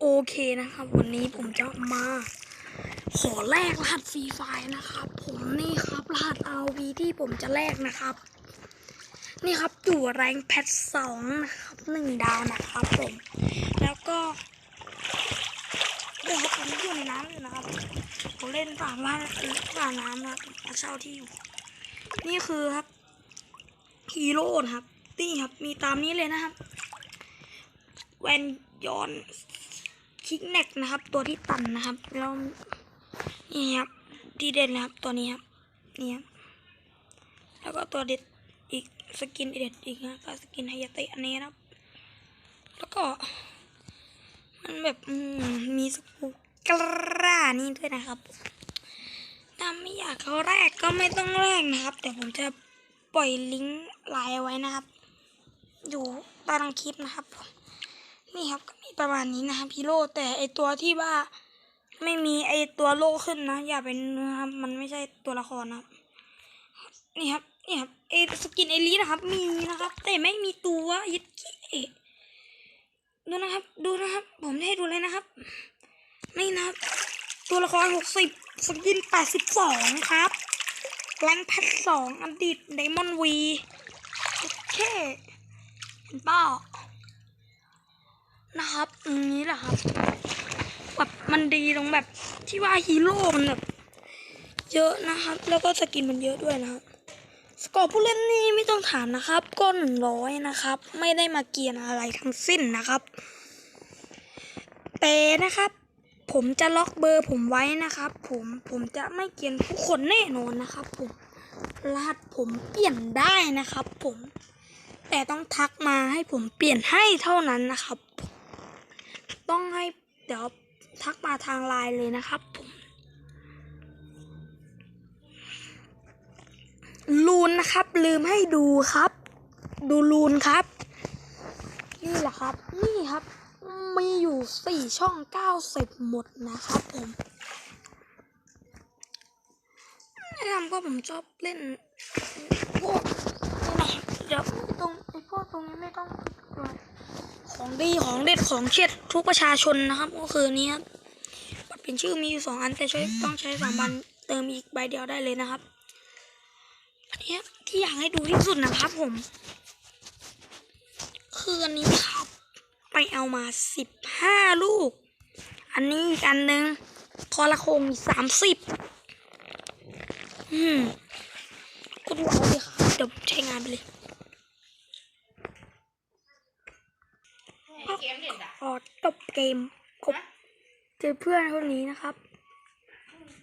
โอเคนะครับ วันนี้ผมจะมาขอแลกรหัสฟรีไฟล์นะครับ ผมนี่ครับ รหัส RV ที่ผมจะแลกนะครับ นี่ครับอยู่แรงแพทสองนะครับหนึ่งดาวนะครับผม แล้วก็เดี๋ยวครับผมอยู่ในน้ำอยู่นะครับผมเล่นฝ่าว่านฝ่าน้ำนะครับมาเช่าที่อยู่ นี่คือครับฮีโร่ครับนี่ครับ มีตามนี้เลยนะครับ แวนยอน คิกเน็กนะครับ ตัวที่ตันนะครับแล้วนี่ครับที่เด่นนะครับตัวนี้ครับนี่ครับแล้วก็ตัวเด็ดอีกสกินเด็ดอีกนะก็สกินไฮยาเตะอันนี้นะครับ แล้วก็ มันแบบมีสกูกล้านี่ด้วยนะครับถ้าไม่อยากเขาแรกก็ไม่ต้องแรกนะครับแต่ผมจะปล่อยลิงก์ไลน์ไว้นะครับ อยู่ใต้ลังคลิปนะครับผม นี่ครับก็มีประมาณนี้นะครับฮีโร่แต่ไอตัวที่ว่าไม่มีไอตัวโลขึ้นนะ อย่าเป็นนะครับ มันไม่ใช่ตัวละครนะครับนี่ครับนี่ครับไอสกินไอรีนะครับ มีนะครับ แต่ไม่มีตัวยึดกี้ดูนะครับ ดูนะครับ ผมให้ดูเลยนะครับนี่นะตัวละครหกสิบสกินแปดสิบสองครับแรงพัดสองอดีตไดมอนด์วีโอเคเห็นเปล่า นะครับอันนี้แหละครับแบบมันดีตรงแบบที่ว่าฮีโร่มันแบบเยอะนะครับ แล้วก็สกินมันเยอะด้วยนะครับสกอร์ผู้เล่นนี่ไม่ต้องถามนะครับ ก็หนึ่งร้อยนะครับ ไม่ได้มาเกียนอะไรทั้งสิ้นนะครับแต่นะครับ ผมจะล็อกเบอร์ผมไว้นะครับ ผมผมจะไม่เกียนทุกคนแน่นอนนะครับ ผมรหัสผมเปลี่ยนได้นะครับ ผม แต่ต้องทักมาให้ผมเปลี่ยนให้เท่านั้นนะครับ ต้องให้เดี๋ยวทักมาทางไลน์เลยนะครับผมลูนนะครับ ลืมให้ดูครับ ดูลูนครับ นี่แหละครับ นี่ครับ มีอยู่สี่ช่องเก้าสิบหมดนะครับผมแนะนำว่าผมชอบเล่นพวกนี่นะเดี๋ยวตรงไอ้พวกตรงนี้ไม่ต้องเลย ของดีของเด็ดของเช็ดทุกประชาชนนะครับ ก็คือนี้ครับบัตรเป็นชื่อมีอยู่สองอันแต่ใช้ต้องใช้สามบันเติมอีกใบเดียวได้เลยนะครับ อันนี้ที่อยากให้ดูที่สุดนะครับผม คืออันนี้ครับ ไปเอามาสิบห้าลูก อันนี้อีกอันหนึ่งทอละโคงสามสิบอืมก็ดูเอาเลยครับเดี๋ยวผมใช้งานไปเลย เกมเด็ดอะขอจบเกมครบเจอเพื่อนคนนี้นะครับ